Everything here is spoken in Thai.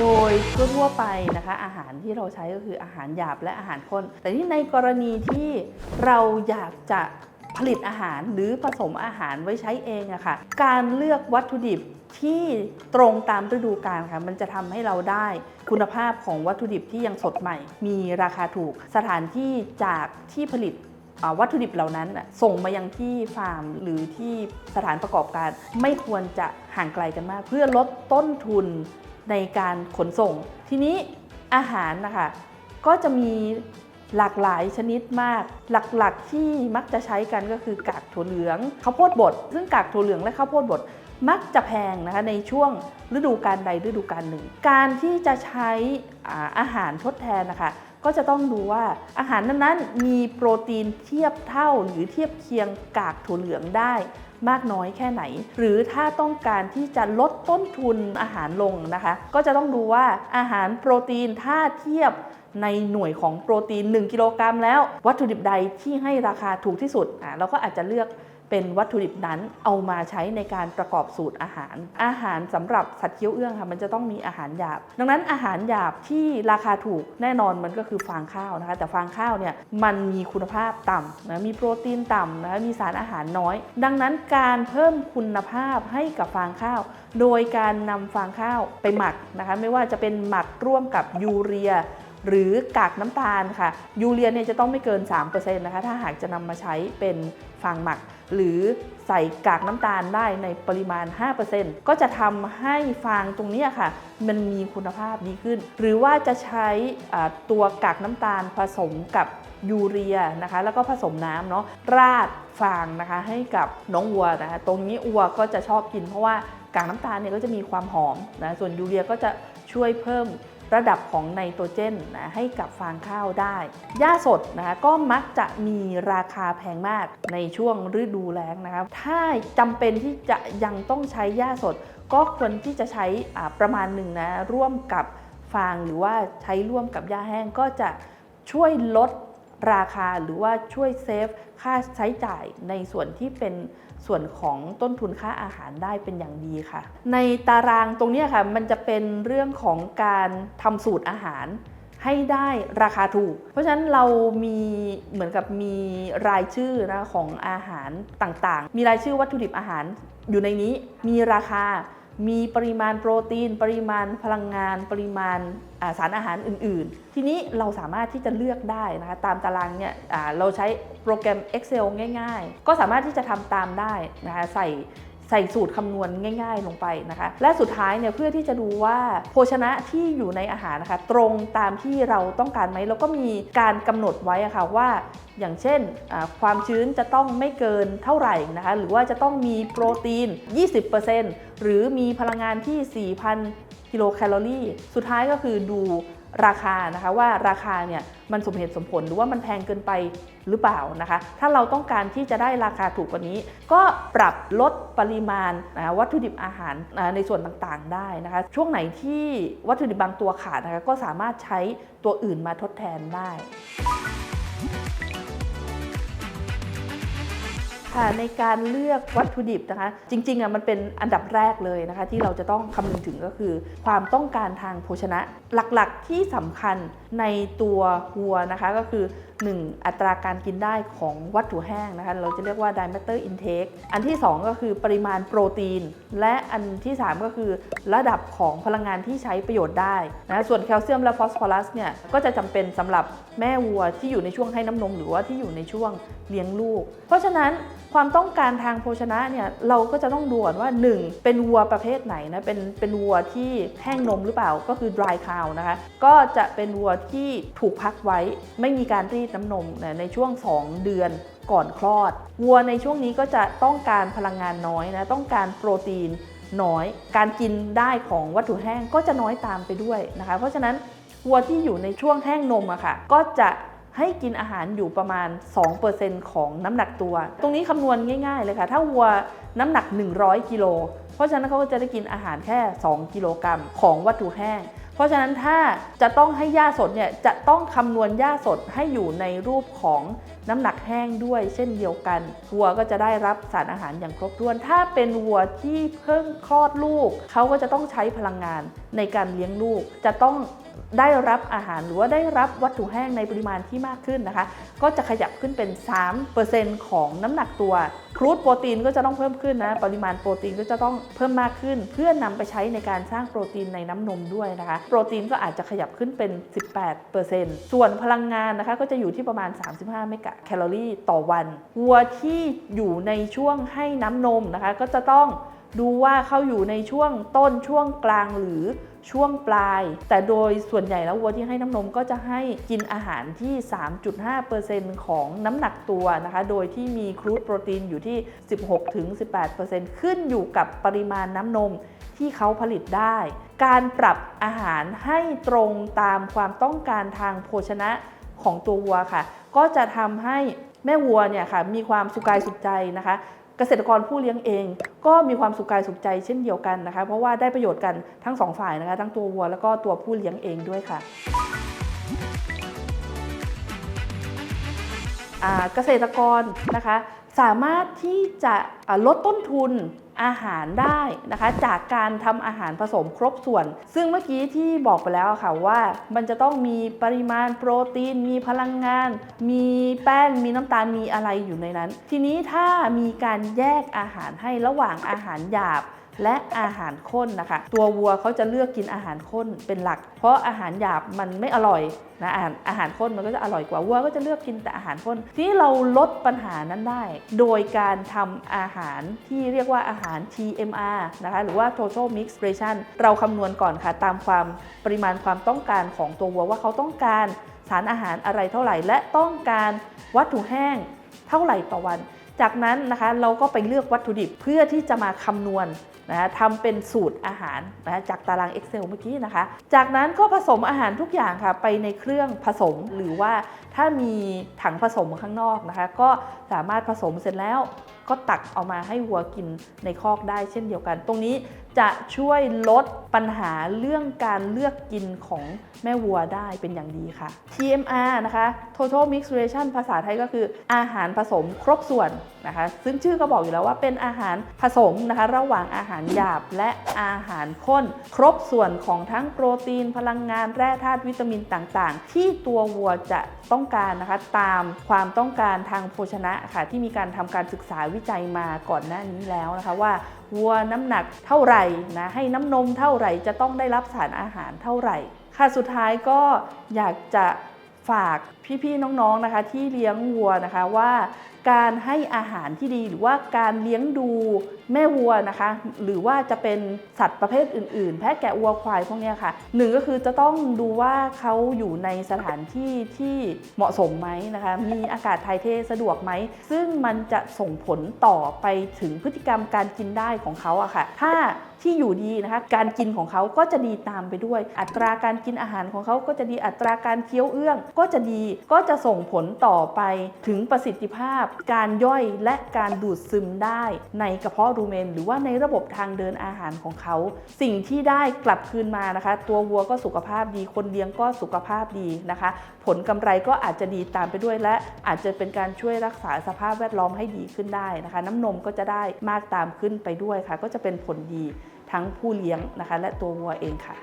โดยทั่วๆไปนะคะ อาหารที่เราใช้ก็คืออาหารหยาบและอาหารข้น แต่ที่ในกรณีที่เราอยากจะผลิตอาหารหรือผสมอาหารไว้ใช้เองอะค่ะ การเลือกวัตถุดิบที่ตรงตามฤดูกาลค่ะ มันจะทำให้เราได้คุณภาพของวัตถุดิบที่ยังสดใหม่ มีราคาถูก สถานที่จากที่ผลิตวัตถุดิบเหล่านั้นส่งมายังที่ฟาร์มหรือที่สถานประกอบการ ไม่ควรจะห่างไกลกันมาก เพื่อลดต้นทุน ในการขนส่ง ทีนี้อาหารนะคะก็จะมีหลากหลายชนิดมาก หลักๆ ที่มักจะใช้กันก็คือกากถั่วเหลืองข้าวโพดบด ซึ่งกากถั่วเหลืองและข้าวโพดบดมักจะแพงนะคะในช่วงฤดูกาลใดฤดูกาลหนึ่ง การที่จะใช้อาหารทดแทนนะคะก็จะต้องดูว่าอาหารนั้นๆมีโปรตีนเทียบเท่าหรือเทียบเคียงกากถั่วเหลืองได้ มากน้อยแค่ไหน หรือถ้าต้องการที่จะลดต้นทุนอาหารลงนะคะ ก็จะต้องดูว่าอาหารโปรตีนถ้าเทียบในหน่วยของโปรตีน 1 กิโลกรัมแล้ว วัตถุดิบใดที่ให้ราคาถูกที่สุดอะเราก็อาจจะเลือก เป็นวัตถุดิบนั้นเอามาใช้ในการประกอบสูตรอาหาร อาหารสำหรับสัตว์เคี้ยวเอื้องค่ะมันจะต้องมีอาหารหยาบ ดังนั้นอาหารหยาบที่ราคาถูกแน่นอนมันก็คือฟางข้าวนะคะ แต่ฟางข้าวเนี่ยมันมีคุณภาพต่ำนะมีโปรตีนต่ำนะมีสารอาหารน้อย ดังนั้นการเพิ่มคุณภาพให้กับฟางข้าว โดยการนำฟางข้าวไปหมักนะคะ ไม่ว่าจะเป็นหมักร่วมกับยูเรียหรือกากน้ำตาลค่ะ ยูเรียเนี่ยจะต้องไม่เกิน 3%นะคะ ถ้าหากจะนำมาใช้เป็นฟางหมัก หรือใส่กากน้ำตาลได้ในปริมาณ 5%ก็จะทำให้ฟางตรงนี้ค่ะ มันมีคุณภาพดีขึ้น หรือว่าจะใช้ตัวกากน้ำตาลผสมกับยูเรียนะคะ แล้วก็ผสมน้ำเนาะราดฟางนะคะให้กับน้องวัวนะคะตรงนี้วัวก็จะชอบกินเพราะว่ากากน้ำตาลเนี่ยก็จะมีความหอมนะส่วนยูเรียก็จะช่วยเพิ่ม ระดับของไนโตรเจนนะให้กับฟางข้าวได้หญ้าสดนะคะก็มักจะมีราคาแพงมากในช่วงฤดูแล้งนะครับ ถ้าจำเป็นที่จะยังต้องใช้หญ้าสด ก็ควรที่จะใช้อ่าประมาณหนึ่งนะร่วมกับฟางหรือว่าใช้ร่วมกับหญ้าแห้งก็จะช่วยลดราคาหรือว่าช่วยเซฟค่าใช้จ่ายในส่วนที่เป็น ส่วนของต้นทุนค่าอาหารได้เป็นอย่างดีค่ะ ในตารางตรงนี้ค่ะ มันจะเป็นเรื่องของการทำสูตรอาหารให้ได้ราคาถูก เพราะฉะนั้นเรามีเหมือนกับมีรายชื่อนะของอาหารต่างๆ มีรายชื่อวัตถุดิบอาหารอยู่ในนี้มีราคา มีปริมาณโปรตีน ปริมาณพลังงาน ปริมาณาสารอาหารอื่น ๆ ทีนี้เราสามารถที่จะเลือกได้นะคะตามตารางเนี่ยเราใช้โปรแกรม Excel ง่าย ๆ ก็สามารถที่จะทำตามได้นะคะใส่ ใส่สูตรคำนวณง่าย ๆ ลงไปนะคะ และสุดท้ายเนี่ยเพื่อที่จะดูว่าโภชนะที่อยู่ในอาหารนะคะ ตรงตามที่เราต้องการไหมแล้วก็มีการกำหนดไว้ะค่ะว่า อย่างเช่นความชื้นจะต้องไม่เกินเท่าไหร่นะคะ หรือว่าจะต้องมีโปรตีน 20%หรือมีพลังงานที่ 4,000 กิโลแคลอรี่ สุดท้ายก็คือดูราคานะคะว่าราคาเนี่ยมันสมเหตุสมผลหรือว่ามันแพงเกินไปหรือเปล่านะคะ ถ้าเราต้องการที่จะได้ราคาถูกกว่านี้ ก็ปรับลดปริมาณนะวัตถุดิบอาหารในส่วนต่างๆได้นะคะช่วงไหนที่วัตถุดิบบางตัวขาดนะคะก็สามารถใช้ตัวอื่นมาทดแทนได้ ค่ะในการเลือกวัตถุดิบนะคะ จริงๆอะมันเป็นอันดับแรกเลยนะคะ ที่เราจะต้องคำนึงถึงก็คือ ความต้องการทางโภชนะหลักๆที่สำคัญในตัววัวนะคะก็คือ 1. อัตราการกินได้ของวัตถุแห้งนะคะ เราจะเรียกว่า diameter intake อันที่ 2 ก็คือปริมาณโปรตีน และอันที่ 3 ก็คือระดับของพลังงานที่ใช้ประโยชน์ได้นะส่วนแคลเซียมและฟอสฟอรัสเนี่ยก็จะจำเป็นสำหรับแม่วัวที่อยู่ในช่วงให้น้ำนมหรือว่าที่อยู่ในช่วงเลี้ยงลูก เพราะฉะนั้นความต้องการทางโภชนะเนี่ยเราก็จะต้องดูก่อนว่า 1. เป็นวัวประเภทไหนนะเป็นเป็นวัวที่แห้งนมหรือเปล่าก็คือ dry cow นะคะก็จะเป็นวัวที่ถูกพักไว้ไม่มีการรีดน้ำนมนะในช่วง 2 เดือนก่อนคลอด วัวในช่วงนี้ก็จะต้องการพลังงานน้อยนะต้องการโปรตีนน้อย การกินได้ของวัตถุแห้งก็จะน้อยตามไปด้วยนะคะ เพราะฉะนั้นวัวที่อยู่ในช่วงแห้งนมอะค่ะก็จะให้กินอาหารอยู่ประมาณ 2%ของน้ำหนักตัว ตรงนี้คำนวณง่าย ๆ เลยค่ะ ถ้าวัวน้ำหนัก 100 กิโล เพราะฉะนั้นเขาก็จะได้กินอาหารแค่ 2 กิโลกรัมของวัตถุแห้ง เพราะฉะนั้นถ้าจะต้องให้หญ้าสดเนี่ยจะต้องคำนวณหญ้าสดให้อยู่ในรูปของน้ำหนักแห้งด้วยเช่นเดียวกัน วัวก็จะได้รับสารอาหารอย่างครบถ้วน ถ้าเป็นวัวที่เพิ่งคลอดลูก เขาก็จะต้องใช้พลังงานในการเลี้ยงลูก จะต้อง ได้รับอาหารหรือว่าได้รับวัตถุแห้งในปริมาณที่มากขึ้นนะคะ ก็จะขยับขึ้นเป็น 3%ของน้ำหนักตัวครูดโปรตีนก็จะต้องเพิ่มขึ้นนะ ปริมาณโปรตีนก็จะต้องเพิ่มมากขึ้น เพื่อนนำไปใช้ในการสร้างโปรตีนในน้ำนมด้วยนะคะ โปรตีนก็อาจจะขยับขึ้นเป็น 18%ส่วนพลังงานนะคะก็จะอยู่ที่ประมาณ 35 เมกะแคลอรี่ต่อวันวัวที่อยู่ในช่วงให้น้ำนมนะคะ ก็จะต้อง ดูว่าเขาอยู่ในช่วงต้นช่วงกลางหรือช่วงปลาย แต่โดยส่วนใหญ่แล้ววัวที่ให้น้ำนมก็จะให้กินอาหารที่ 3.5%ของน้ำหนักตัวนะคะ โดยที่มีครูดโปรตีนอยู่ที่ 16-18%ขึ้นอยู่กับปริมาณน้ำนมที่เขาผลิตได้ การปรับอาหารให้ตรงตามความต้องการทางโภชนะของตัววัวค่ะ ก็จะทำให้แม่วัวเนี่ยค่ะมีความสุขกายสุขใจนะคะ เกษตรกรผู้เลี้ยงเอง ก็มีความสุขกายสุขใจเช่นเดียวกันนะคะ เพราะว่าได้ประโยชน์กันทั้งสองฝ่ายนะคะทั้งตัววัวแล้วก็ตัวผู้เลี้ยงเองด้วยค่ะเกษตรกรนะคะสามารถที่จะลดต้นทุน อาหารได้นะคะ จากการทำอาหารผสมครบส่วน ซึ่งเมื่อกี้ที่บอกไปแล้วค่ะว่า มันจะต้องมีปริมาณโปรตีน มีพลังงาน มีแป้งมีน้ำตาลมีอะไรอยู่ในนั้น ทีนี้ถ้ามีการแยกอาหารให้ระหว่างอาหารหยาบ และอาหารข้นนะคะ ตัววัวเขาจะเลือกกินอาหารข้นเป็นหลัก เพราะอาหารหยาบมันไม่อร่อยนะอาหารอาหารข้นมันก็จะอร่อยกว่าวัวก็จะเลือกกินแต่อาหารข้นที่เราลดปัญหานั้นได้ โดยการทำอาหารที่เรียกว่าอาหาร TMR นะคะหรือว่า Total Mix Ration เราคำนวณก่อนค่ะ ตามความปริมาณความต้องการของตัววัวว่าเขาต้องการสารอาหารอะไรเท่าไหร่ และต้องการวัตถุแห้งเท่าไหร่ต่อวัน จากนั้นนะคะเราก็ไปเลือกวัตถุดิบเพื่อที่จะมาคำนวณ นะคะทำเป็นสูตรอาหารนะคะจากตาราง Excel เมื่อกี้นะคะ จากนั้นก็ผสมอาหารทุกอย่างค่ะ ไปในเครื่องผสมหรือว่าถ้ามีถังผสมข้างนอกนะคะ ก็สามารถผสมเสร็จแล้ว ก็ตักเอามาให้วัวกินในคอกได้เช่นเดียวกัน ตรงนี้จะช่วยลดปัญหาเรื่องการเลือกกินของแม่วัวได้เป็นอย่างดีค่ะ TMR นะคะ Total Mix Ration ภาษาไทยก็คืออาหารผสมครบส่วนนะคะ ซึ่งชื่อก็บอกอยู่แล้วว่าเป็นอาหารผสมนะคะ ระหว่างอาหารหยาบและอาหารข้น ครบส่วนของทั้งโปรตีนพลังงานแร่ธาตุวิตามินต่างๆ ที่ตัววัวจะต้องการนะคะ ตามความต้องการทางโภชนะค่ะที่มีการทำการศึกษาวิจัยมาก่อนหน้านี้แล้วนะคะว่าวัวน้ำหนักเท่าไหร่นะให้น้ำนมเท่าไหร่จะต้องได้รับสารอาหารเท่าไหร่ ค่ะสุดท้ายก็อยากจะฝากพี่ๆน้องๆนะคะที่เลี้ยงวัวนะคะว่า การให้อาหารที่ดีหรือว่าการเลี้ยงดูแม่วัวนะคะ หรือว่าจะเป็นสัตว์ประเภทอื่นๆ แพะแกะวัวควายพวกนี้ค่ะหนึ่งก็คือจะต้องดูว่าเขาอยู่ในสถานที่ที่เหมาะสมไหมนะคะ มีอากาศถ่ายเทสะดวกไหม ซึ่งมันจะส่งผลต่อไปถึงพฤติกรรมการกินได้ของเขาอะค่ะ ถ้าที่อยู่ดีนะคะการกินของเขาก็จะดีตามไปด้วย อัตราการกินอาหารของเขาก็จะดีอัตราการเคี้ยวเอื้อง ก็จะดีก็จะส่งผลต่อไปถึงประสิทธิภาพการย่อยและการดูดซึมได้ในกระเพาะรูเมน หรือว่าในระบบทางเดินอาหารของเขา สิ่งที่ได้กลับคืนมานะคะ ตัววัวก็สุขภาพดีคนเลี้ยงก็สุขภาพดีนะคะ ผลกำไรก็อาจจะดีตามไปด้วยและอาจจะเป็นการช่วยรักษาสภาพแวดล้อมให้ดีขึ้นได้นะคะ น้ำนมก็จะได้มากตามขึ้นไปด้วยค่ะ ก็จะเป็นผลดีทั้งผู้เลี้ยงนะคะ และตัววัวเองค่ะ